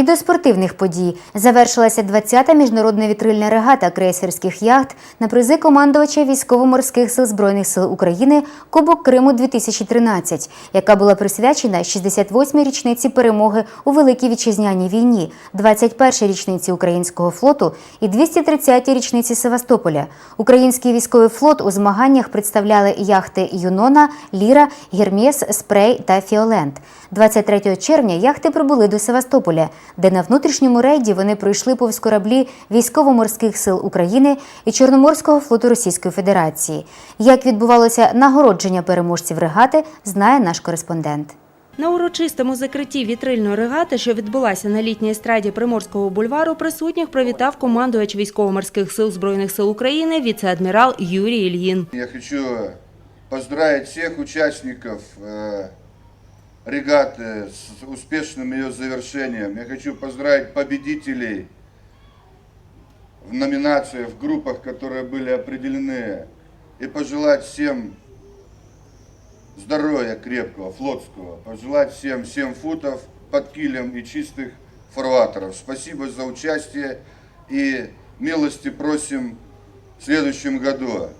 І до спортивних подій завершилася 20-та міжнародна вітрильна регата крейсерських яхт на призи командувача військово-морських сил збройних сил України Кубок Криму 2013, яка була присвячена 68-й річниці перемоги у Великій вітчизняній війні, 21-й річниці українського флоту і 230-й річниці Севастополя. Український військовий флот у змаганнях представляли яхти Юнона, Ліра, Гермес, Спрей та Фіолент. 23 червня яхти прибули до Севастополя, де на внутрішньому рейді вони пройшли повз кораблі військово-морських сил України і Чорноморського флоту Російської Федерації. Як відбувалося нагородження переможців регати, знає наш кореспондент. На урочистому закритті вітрильної регати, що відбулася на літній естраді Приморського бульвару, присутніх привітав командувач військово-морських сил Збройних сил України віце-адмірал Юрій Ільїн. Я хочу поздравить всех участников э, регаты с успешным ее завершением. Я хочу поздравить победителей в номинациях, в группах, которые были определены. И пожелать всем здоровья крепкого, флотского. Пожелать всем 7 футов под килем и чистых фарватеров. Спасибо за участие и милости просим в следующем году.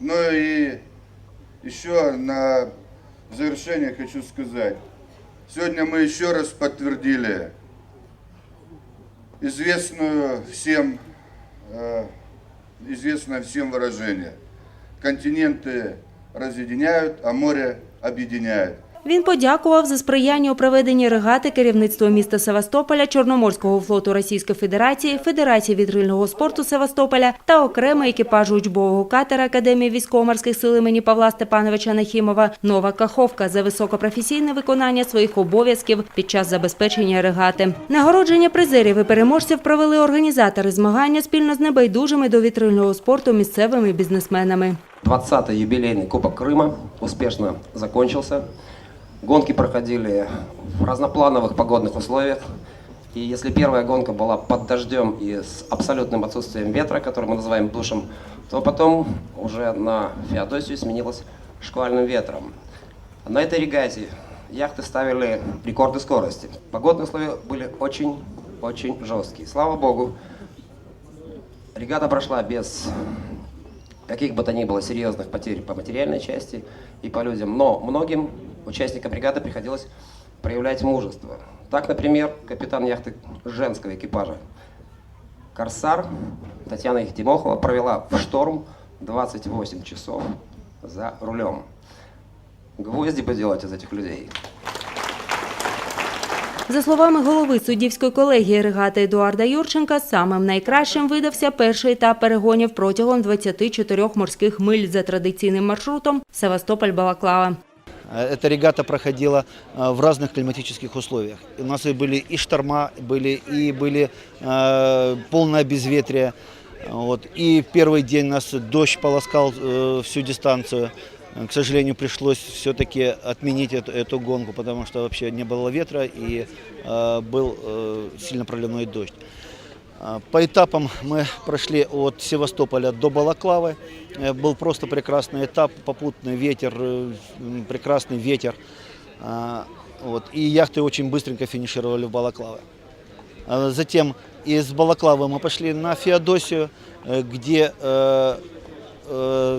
Ну и еще на завершение хочу сказать. Сегодня мы еще раз подтвердили известную всем, э, известное всем выражение. Континенты разъединяют, а море объединяет. Він подякував за сприяння у проведенні регати керівництво міста Севастополя, Чорноморського флоту Російської Федерації, Федерації вітрильного спорту Севастополя та окремо екіпажу учбового катера Академії військово-морських сил імені Павла Степановича Нахімова Нова Каховка за високопрофесійне виконання своїх обов'язків під час забезпечення регати. Нагородження призерів і переможців провели організатори змагання спільно з небайдужими до вітрильного спорту місцевими бізнесменами. 20-й юбилейный Кубок Крыма успешно закончился. Гонки проходили в разноплановых погодных условиях. И если первая гонка была под дождем и с абсолютным отсутствием ветра, который мы называем душем, то потом уже на Феодосию сменилась шквальным ветром. На этой регате яхты ставили рекорды скорости. Погодные условия были очень-очень жесткие. Слава богу, регата прошла без каких бы то ни было серьезных потерь по материальной части и по людям. Но многим участникам бригады приходилось проявлять мужество. Так, например, капитан яхты женского экипажа «Корсар» Татьяна Тимохова провела в шторм 28 часов за рулем. Гвозди бы делать из этих людей. За словами голови суддівської колегії регати Едуарда Юрченка, самим найкращим видався перший етап перегонів протягом 24 морських миль за традиційним маршрутом Севастополь-Балаклава. Эта регата проходила э, в разных климатических условиях. У нас и были и шторма, были, и были э, полное безветрие. Вот. И в первый день нас дождь полоскал э, всю дистанцию. Э, К сожалению, пришлось все-таки отменить эту, эту гонку, потому что вообще не было ветра и э, был э, сильно проливной дождь. А, По этапам мы прошли от Севастополя до Балаклавы. Э, Был просто прекрасный этап, попутный ветер, э, прекрасный ветер. Вот. И яхты очень быстренько финишировали в Балаклаве. Затем из Балаклавы мы пошли на Феодосию, э, где э, э,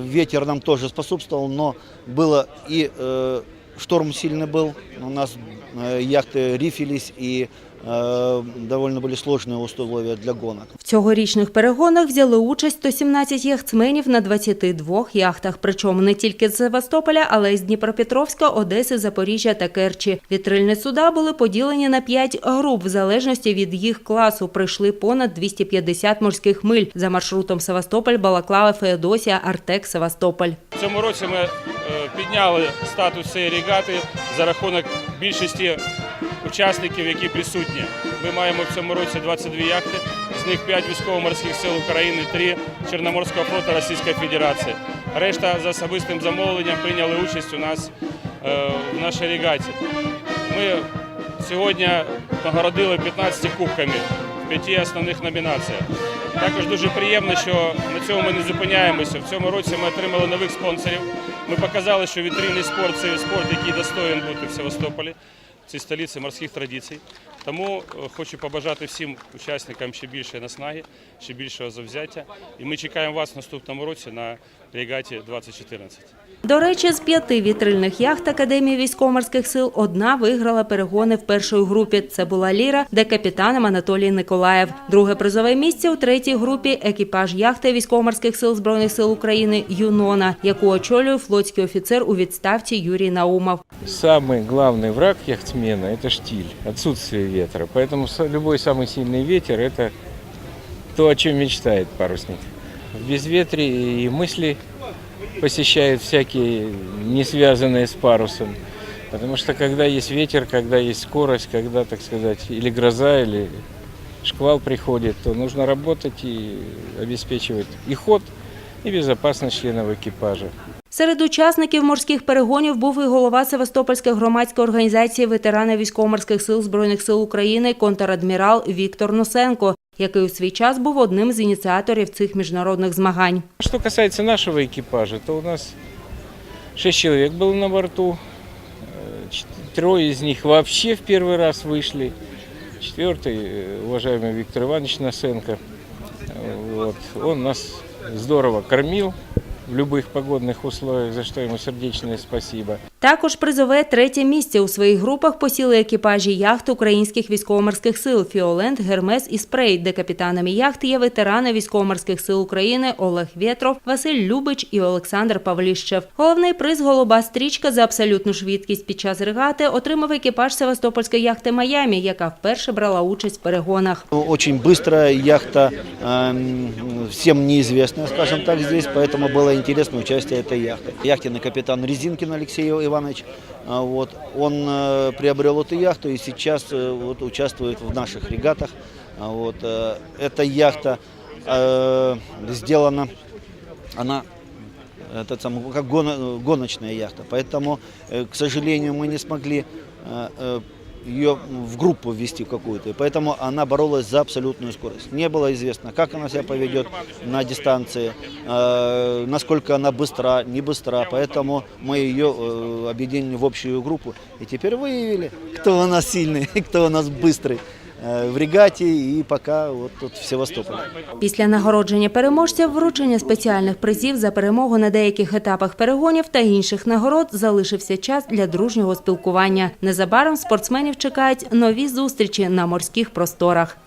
ветер нам тоже способствовал, но было и э, шторм сильный был, у нас э, яхты рифились и э, довольно были сложные условия для гонок. В цьогорічних перегонах взяли участь 117 яхтсменів на 22 яхтах, причому не тільки з Севастополя, але й з Дніпропетровська, Одеси, Запоріжжя та Керчі. Вітрильні суда були поділені на 5 груп. В залежності від їх класу прийшли понад 250 морських миль за маршрутом Севастополь, Балаклава, Феодосія, Артек, Севастополь. В цьому році ми е, підняли статус цієї регати за рахунок більшості учасників, які присутні. Ми маємо в цьому році 22 яхти, з них 5 військово-морських сил України, 3 Чорноморського флоту Російської Федерації. Решта за особистим замовленням прийняли участь у нас е, в нашій регаті. Ми сьогодні нагородили 15 кубками в п'яти основних номінаціях. Також дуже приємно, що на цьому ми не зупиняємося. В цьому році ми отримали нових спонсорів. Ми показали, що вітринний спорт це спорт, який достоїн бути в Севастополі, в цій столиці морських традицій. Тому е, хочу побажати всім учасникам ще більше наснаги, ще більшого завзяття. І ми чекаємо вас в наступному році на регаті 2014. До речі, з п'яти вітрильних яхт Академії військово-морських сил одна виграла перегони в першій групі. Це була Ліра, де капітаном Анатолій Николаєв. Друге призове місце у третій групі екіпаж яхти військово-морських сил Збройних сил України Юнона, яку очолює флотський офіцер у відставці Юрій Наумов. Самый главный враг яхтсмена – это штиль, отсутствие ветра. Поэтому с- любой самый сильный ветер – это то, о чем мечтает парусник. В безветрие и мысли посещают всякие, не связанные с парусом. Потому что когда есть ветер, когда есть скорость, когда, так сказать, или гроза, или шквал приходит, то нужно работать и обеспечивать и ход, и безопасность членов экипажа. Серед учасників морських перегонів був і голова Севастопольської громадської організації ветерани військово-морських сил Збройних сил України контрадмірал Віктор Носенко, який у свій час був одним з ініціаторів цих міжнародних змагань. Что касается нашего экипажа, то у нас шесть человек было на борту. Э, чет- Трое из них вообще в первый раз вышли. Четвертый, э, уважаемый Виктор Иванович Носенко, э, вот, он нас здорово кормил в любых погодных условиях, за что ему сердечное спасибо. Також призове третє місце у своїх групах посіли екіпажі яхт українських військово-морських сил Фіолент, Гермес і Спрей, де капітанами яхт є ветерани військово-морських сил України Олег Вєтров, Василь Любич і Олександр Павліщев. Головний приз голуба стрічка за абсолютну швидкість під час регати отримав екіпаж Севастопольської яхти Майамі, яка вперше брала участь в перегонах. Очень быстрая яхта, эм, всем неизвестная, скажем так, здесь, поэтому было интересно участие этой яхты. Яхтенный капитан Резинкин Алексей Иванович, а, вот, он э, приобрел эту яхту и сейчас э, вот, участвует в наших регатах. А, Вот, э, эта яхта э, сделана, она этот самый, как гоно- гоночная яхта. Поэтому, э, к сожалению, мы не смогли э, э, ее в группу ввести какую-то. Поэтому она боролась за абсолютную скорость. Не было известно, как она себя поведет на дистанции, э, насколько она быстра, не быстра. Поэтому мы ее э, объединили в общую группу. И теперь выявили, кто у нас сильный, кто у нас быстрый в Рігаті і пока от тут в Севастополі. Після нагородження переможців, вручення спеціальних призів за перемогу на деяких етапах перегонів та інших нагород залишився час для дружнього спілкування. Незабаром спортсменів чекають нові зустрічі на морських просторах.